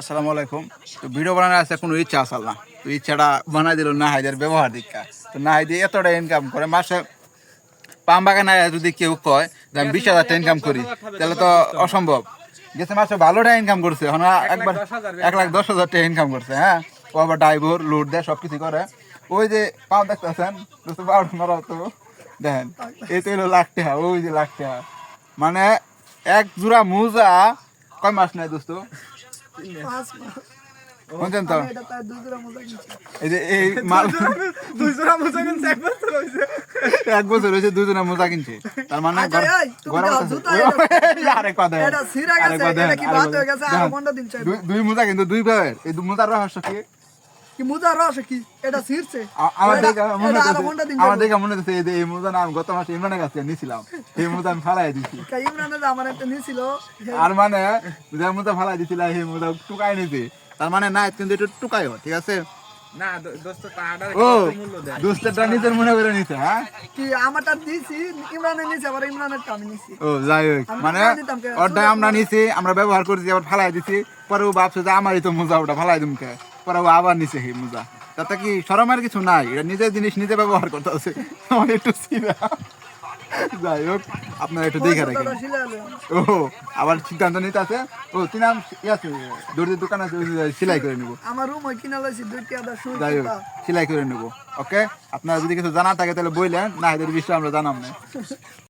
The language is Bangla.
আসসালামু আলাইকুম। তো ভিডিও বানানোর আছে কোনো ইচ্ছা আসল না তো ইচ্ছাটা বানাই দিল না হাইদের ব্যবহার দীক্ষা। তো না হাই দিয়ে এতটা ইনকাম করে মাসে পাম বাগানে যদি কেউ কয় যে আমি বিশ হাজার ইনকাম করি তাহলে তো অসম্ভব। গেছে মাসে ভালোটা ইনকাম করছে এখন একবার এক লাখ দশ হাজার টাকা ইনকাম করছে হ্যাঁ? ও আবার ড্রাইভার লোড দেয় সব কিছু করে। ওই যে পাও দেখতেছেন দোস্ত পাউড মারা তো দেখেন এই তো হলো লাখ টাকা ওই যে লাখ টাকা। মানে এক জোড়া মোজা কয় মাস নেয় দোস্ত? তো এই যে এই মাল মোজা কিনছে। দুই- মোজা কিন্তু দুই ভাবে এই দুই মোজার রহস্য কি কি মুজা রস কি? এটা ছিঁড়ছে। আমার এটা- মনে হচ্ছে আমার যাবে। মনে হচ্ছে এই যে এই মোজা না আমি গত মাসে ইমরানের কাছে নিয়েছিলাম এই মোজা আমি ফালাই দিছি। ইমরানের আমার একটা নিছিল আর মানে যে মোজা ফালাই দিছিলাম সেই মোজা টুকাই নিছে। তার মানে না কিন্তু একটু টুকাই ঠিক আছে? না দোস্ত পাহাড়ের মূল্য দেয়। দুষ্টেরটা নিজের মনে করে নিছে হ্যাঁ? কি আমারটা দিছি ইমরানের নিছে আবার ইমরানের আমি নিছি। ও যাই হোক মানে আমরা নিছি আমরা ব্যবহার করছি আবার ফালাই দিছি। পরে ও ভাবছে যে আমারই তো মোজা ওটা ফালাই দিম কে পরে ও আবার সেই মোজা। তাতে কি শরমের কিছু নাই? এটা নিজের জিনিস নিজে ব্যবহার করতে আছে আমার একটু সিরা যাই হোক আপনারা একটু দেখে রাখেন। ও আবার সিদ্ধান্ত নিতে আছে। ও তিন নাম? আছে দর্জির দোকান আছে সেলাই করে নেব। আমার রুম ওই কিনা লাইছি দুইটা আদা যাই হোক সেলাই করে নেব। ওকে? আপনারা যদি কিছু জানা থাকে তাহলে বললেন না এদের বিষয়ে আমরা জানাম না।